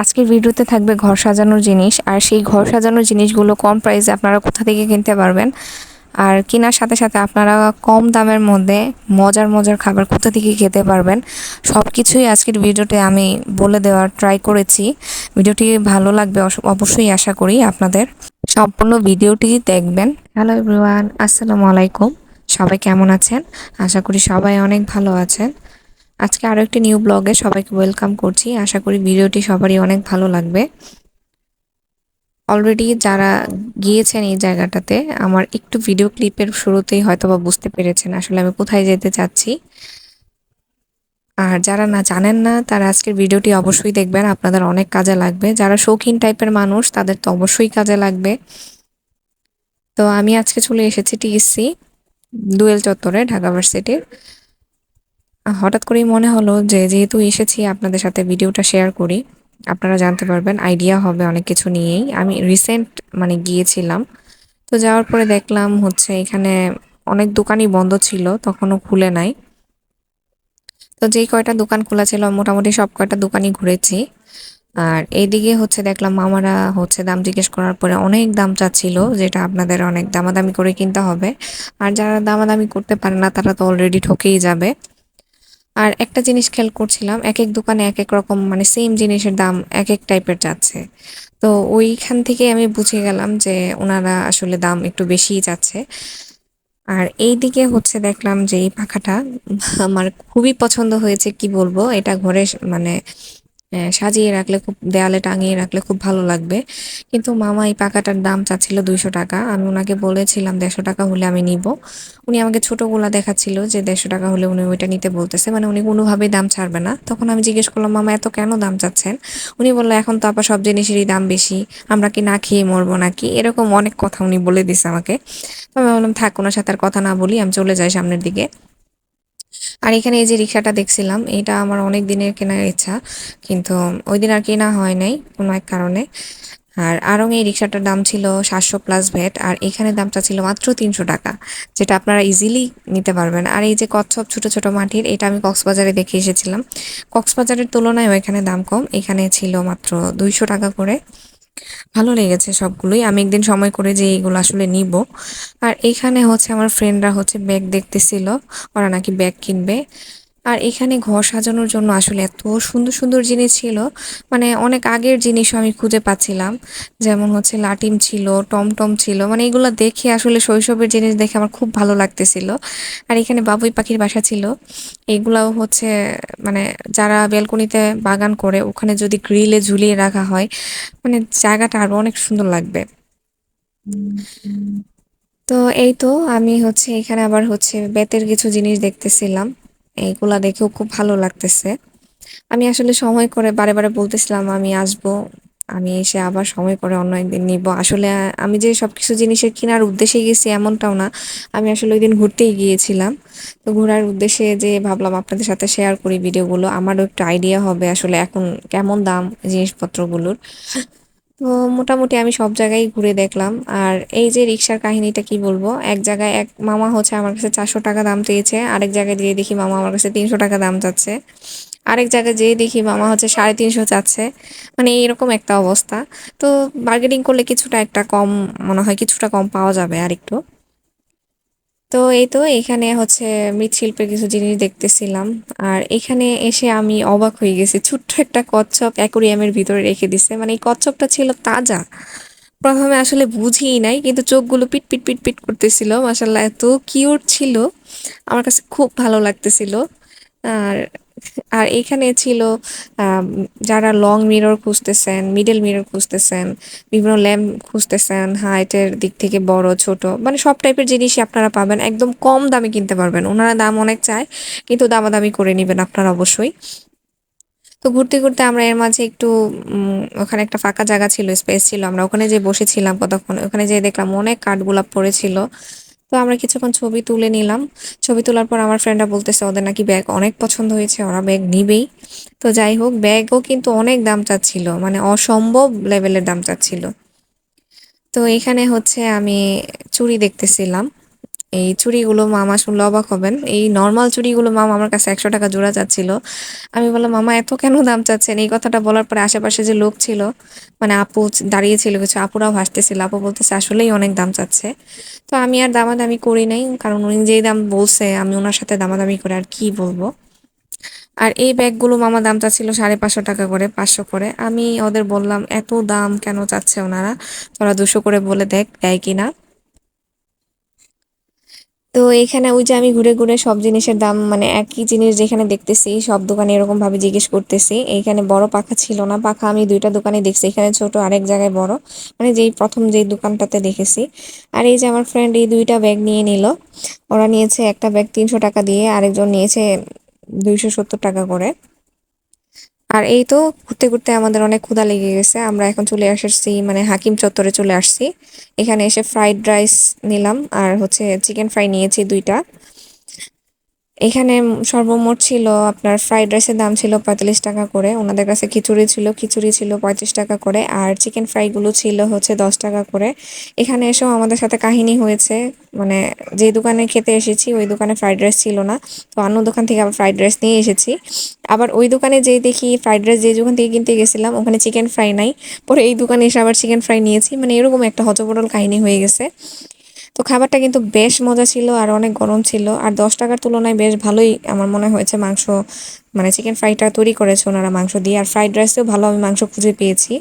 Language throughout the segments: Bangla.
আজকের ভিডিওতে থাকবে ঘর সাজানোর জিনিস, আর সেই ঘর সাজানোর জিনিসগুলো কম প্রাইসে আপনারা কোথা থেকে কিনতে পারবেন। আর কেনার সাথে সাথে আপনারা কম দামের মধ্যে মজার মজার খাবার কোথা থেকে খেতে পারবেন সব কিছুই আজকের ভিডিওতে আমি বলে দেওয়ার ট্রাই করেছি। ভিডিওটি ভালো লাগবে অবশ্যই আশা করি আপনাদের। সম্পূর্ণ ভিডিওটি দেখবেন। হ্যালো এভরিওয়ান, আসসালামু আলাইকুম। সবাই কেমন আছেন? আশা করি সবাই অনেক ভালো আছেন। আজকে আরও একটি নিউ ব্লগে সবাইকে ওয়েলকাম করছি। আশা করি ভিডিওটি সবারই অনেক ভালো লাগবে। অলরেডি যারা গিয়েছেন এই জায়গাটাতে, আমার একটু ভিডিও ক্লিপের শুরুতেই হয়তো বা বুঝতে পেরেছেন আসলে আমি কোথায় যেতে চাচ্ছি। আর যারা না জানেন না, তারা আজকের ভিডিওটি অবশ্যই দেখবেন, আপনাদের অনেক কাজে লাগবে। যারা শৌখিন টাইপের মানুষ, তাদের তো অবশ্যই কাজে লাগবে। তো আমি আজকে চলে এসেছি টিএসসি ডুয়েল চত্বরে, ঢাকা ভার্সিটির। হঠাৎ করেই মনে হলো যে যেহেতু এসেছি আপনাদের সাথে ভিডিওটা শেয়ার করি, আপনারা জানতে পারবেন আইডিয়া হবে অনেক কিছু নিয়েই। আমি রিসেন্ট মানে গিয়েছিলাম, তো যাওয়ার পরে দেখলাম হচ্ছে এখানে অনেক দোকানই বন্ধ ছিল, তখনও খুলে নাই। তো যেই কয়টা দোকান খোলা ছিল, মোটামুটি সব কয়টা দোকানই ঘুরেছি। আর এইদিকে হচ্ছে দেখলাম মামারা হচ্ছে দাম জিজ্ঞেস করার পরে অনেক দাম চাচ্ছিল, যেটা আপনাদের অনেক দামাদামি করে কিনতে হবে। আর যারা দামাদামি করতে পারে না, তারা তো অলরেডি ঠকেই যাবে। আর একটা জিনিস খেয়াল করছিলাম এক এক দোকানে এক এক রকম মানে সেম জিনিসের দাম এক এক টাইপের যাচ্ছে। তো ওইখান থেকে আমি বুঝে গেলাম যে ওনারা আসলে দাম একটু বেশিই যাচ্ছে। আর এই দিকে হচ্ছে দেখলাম যে এই পাখাটা আমার খুবই পছন্দ হয়েছে, কি বলব? এটা ঘরে মানে সাজিয়ে রাখলে খুব, দেয়ালে টাঙিয়ে রাখলে খুব ভালো লাগবে। কিন্তু মামা এই পাখাটার দাম চাচ্ছিল দুইশো টাকা। আমি ওনাকে বলেছিলাম, দেড়শো টাকা হলে আমি নিব। উনি আমাকে ছোটগুলা দেখাচ্ছিল যে দেড়শো টাকা হলে উনি ওইটা নিতে বলতেছে। মানে উনি কোনোভাবেই দাম ছাড়বে না। তখন আমি জিজ্ঞেস করলাম, মামা, এত কেন দাম চাচ্ছেন? উনি বলল, এখন তো আবার সব জিনিসেরই দাম বেশি। আমরা কি না খেয়ে মরবো নাকি? এরকম অনেক কথা উনি বলে দিছে আমাকে। তো আমি বললাম, থাক ওনার সাথে আর কথা না বলি, আমি চলে যাই সামনের দিকে। আর এখানে এই যে রিক্সাটা দেখছিলাম, এটা আমার অনেক দিনের কেনার ইচ্ছা, কিন্তু ওই দিন আর কেনা হয় নাই কোনো এক কারণে। আর আরং এই রিক্সাটার দাম ছিল সাতশো প্লাস ভ্যাট আর এখানে দামটা ছিল মাত্র তিনশো টাকা, যেটা আপনারা ইজিলি নিতে পারবেন। আর এই যে কচ্ছপ ছোট ছোট মাটির, এটা আমি কক্সবাজারে দেখে এসেছিলাম। কক্সবাজারের তুলনায় এখানে দাম কম, এখানে ছিল মাত্র দুইশো টাকা করে। ভালো লেগেছে সবগুলোই। আমি একদিন সময় করে যে এইগুলো আসলে নিব। আর এখানে হচ্ছে আমার ফ্রেন্ডরা হচ্ছে ব্যাগ দেখতেছিল। ওরা নাকি ব্যাগ কিনবে। আর এখানে ঘর সাজানোর জন্য আসলে এত সুন্দর সুন্দর জিনিস ছিল। মানে অনেক আগের জিনিসও আমি খুঁজে পাচ্ছিলাম। যেমন হচ্ছে লাটিম ছিল, টমটম ছিল। মানে এগুলো দেখে আসলে শৈশবের জিনিস দেখে আমার খুব ভালো লাগতেছিল। আর এখানে বাবুই পাখির বাসা ছিল। এগুলাও হচ্ছে মানে যারা বেলকনিতে বাগান করে, ওখানে যদি গ্রিলে ঝুলিয়ে রাখা হয় মানে জায়গাটা আরও অনেক সুন্দর লাগবে। তো এই তো আমি হচ্ছে এখানে আবার হচ্ছে বেতের কিছু জিনিস দেখতেছিলাম। এইগুলা দেখেও খুব ভালো লাগতেছে। আমি আসলে সময় করে বারে বারে বলতেছিলাম, আমি আসব, আমি এসে আবার সময় করে অন্য একদিন নিব। আসলে আমি যে সবকিছু জিনিসের কেনার উদ্দেশ্যে গেছি এমনটাও না। আমি আসলে ওই দিন ঘুরতেই গিয়েছিলাম। তো ঘোরার উদ্দেশ্যে যে ভাবলাম আপনাদের সাথে শেয়ার করি ভিডিওগুলো, আমারও একটু আইডিয়া হবে আসলে এখন কেমন দাম জিনিসপত্রগুলোর। তো মোটামুটি আমি সব জায়গায় ঘুরে দেখলাম। আর এই যে রিক্সার কাহিনীটা কি বলব? এক জায়গায় এক মামা হচ্ছে আমার কাছে চারশো টাকা দাম চেয়েছে, আরেক জায়গায় যেয়ে দেখি মামা আমার কাছে তিনশো টাকা দাম চাচ্ছে। আরেক জায়গায় যেয়ে দেখি মামা হচ্ছে সাড়ে তিনশো চাচ্ছে। মানে এরকম একটা অবস্থা। তো বার্গেনিং করলে কিছুটা একটা কম, মনে হয় কিছুটা কম পাওয়া যাবে আর একটু তো এই তো এখানে হচ্ছে মৃৎশিল্পের কিছু জিনিস দেখতেছিলাম। আর এখানে এসে আমি অবাক হয়ে গেছি, ছোট্ট একটা কচ্ছপ অ্যাকোরিয়ামের ভিতরে রেখে দিছে। মানে এই কচ্ছপটা ছিল তাজা। প্রথমে আসলে বুঝিই নাই, কিন্তু চোখগুলো পিট পিট পিট পিট করতেছিল। মাসাল্লাহ এত কিউট ছিল। আমার কাছে খুব ভালো লাগতেছিল। আর আর এখানে ছিল যারা লং মিরর খুঁজতেছেন মিডল মিরর খুঁজতেছেন, বিভিন্ন ল্যাম্প খুঁজতেছেন হাইটের দিক থেকে বড়, ছোট মানে সব টাইপের জিনিসই আপনারা পাবেন। একদম কম দামে কিনতে পারবেন। ওনারা দাম অনেক চায়, কিন্তু দামাদামি করে নেবেন আপনারা অবশ্যই। তো ঘুরতে ঘুরতে আমরা এর মাঝে একটু ওখানে একটা ফাঁকা জায়গা ছিল স্পেস ছিল। আমরা ওখানে যে বসেছিলাম কতক্ষণ, ওখানে যে দেখলাম অনেক কাঠগোলাপ পড়েছিল। তো আমরা কিছুক্ষণ ছবি তুলে নিলাম। ছবি তোলার পর আমার ফ্রেন্ডরা বলতেছে, ওদের নাকি ব্যাগ অনেক পছন্দ হয়েছে, ওরা ব্যাগ নিবেই। তো যাই হোক ব্যাগও কিন্তু অনেক দাম চাচ্ছিল মানে অসম্ভব লেভেলের দাম চাচ্ছিল। তো এখানে হচ্ছে আমি চুড়ি দেখতেছিলাম। এই চুড়িগুলো মামা শুনলে অবাক হবেন। এই নর্মাল চুড়িগুলো মামা আমার কাছে একশো টাকা জোড়া চাচ্ছিল আমি বললাম, মামা, এত কেন দাম চাচ্ছেন? এই কথাটা বলার পরে আশেপাশে যে লোক ছিল মানে আপু দাঁড়িয়েছিল, কিছু আপুরাও হাসতেছিল। আপু বলতেছে, আসলেই অনেক দাম চাচ্ছে। তো আমি আর দামাদামি করি নাই, কারণ উনি যেই দাম বলছে, আমি ওনার সাথে দামাদামি করে আর কি বলব। আর এই ব্যাগগুলো মামা দাম চাচ্ছিল সাড়ে পাঁচশো টাকা করে, পাঁচশো করে। আমি ওদের বললাম, এত দাম কেন চাচ্ছে ওনারা? তোরা দুশো করে বলে দেখ, দেয় কিনা? তো এখানে ওই যে আমি ঘুরে ঘুরে সব জিনিসের দাম মানে একই জিনিস যেখানে দেখতেছি, সব দোকানে এরকম ভাবে জিজ্ঞেস করতেছি। এইখানে বড় পাখা ছিল না, পাখা আমি দুইটা দোকানে দেখছি, এখানে ছোট আরেক জায়গায় বড়। মানে যেই প্রথম যেই দোকানটাতে দেখেছি। আর এই যে আমার ফ্রেন্ড এই দুইটা ব্যাগ নিয়ে নিল। ওরা নিয়েছে একটা ব্যাগ তিনশো টাকা দিয়ে, আরেকজন নিয়েছে দুইশো সত্তর টাকা করে। আর এই তো ঘুরতে ঘুরতে আমাদের অনেক ক্ষুধা লেগে গেছে। আমরা এখন চলে আসছি মানে হাকিম চত্বরে চলে আসছি। এখানে এসে ফ্রাইড রাইস নিলাম, আর হচ্ছে চিকেন ফ্রাই নিয়েছি দুইটা। এখানে সর্বমোট ছিল আপনার ফ্রাইড রাইসের দাম ছিল পঁয়তাল্লিশ টাকা করে, ওনাদের কাছে খিচুড়ি ছিল খিচুড়ি ছিল পঁয়ত্রিশ টাকা করে, আর চিকেন ফ্রাইগুলো ছিল হচ্ছে দশ টাকা করে। এখানে এসেও আমাদের সাথে কাহিনী হয়েছে মানে যে দোকানে খেতে এসেছি, ওই দোকানে ফ্রাইড রাইস ছিল না, তো অন্য দোকান থেকে আবার ফ্রাইড রাইস নিয়ে এসেছি। আবার ওই দোকানে যেই দেখি ফ্রাইড রাইস যে দোকান থেকে কিনতে গেছিলাম, ওখানে চিকেন ফ্রাই নাই, পরে এই দোকানে এসে আবার চিকেন ফ্রাই নিয়েছি মানে এরকম একটা হজবরল কাহিনী হয়ে গেছে। তো খাবারটা কিন্তু বেশ মজা ছিল আর অনেক গরম ছিল। আর দশ টাকার তুলনায় বেশ ভালোই আমার মনে হয়েছে মাংস মানে চিকেন ফ্রাইটা তৈরি করেছে ওনারা মাংস দিয়ে। আর ফ্রাইড রাইসেও ভালো আমি মাংস খুঁজে পেয়েছি।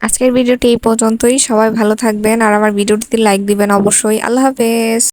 আজকের ভিডিওটি এই পর্যন্তই। সবাই ভালো থাকবেন। আর আমার ভিডিওটিতে লাইক দিবেন অবশ্যই। আল্লাহ হাফেজ।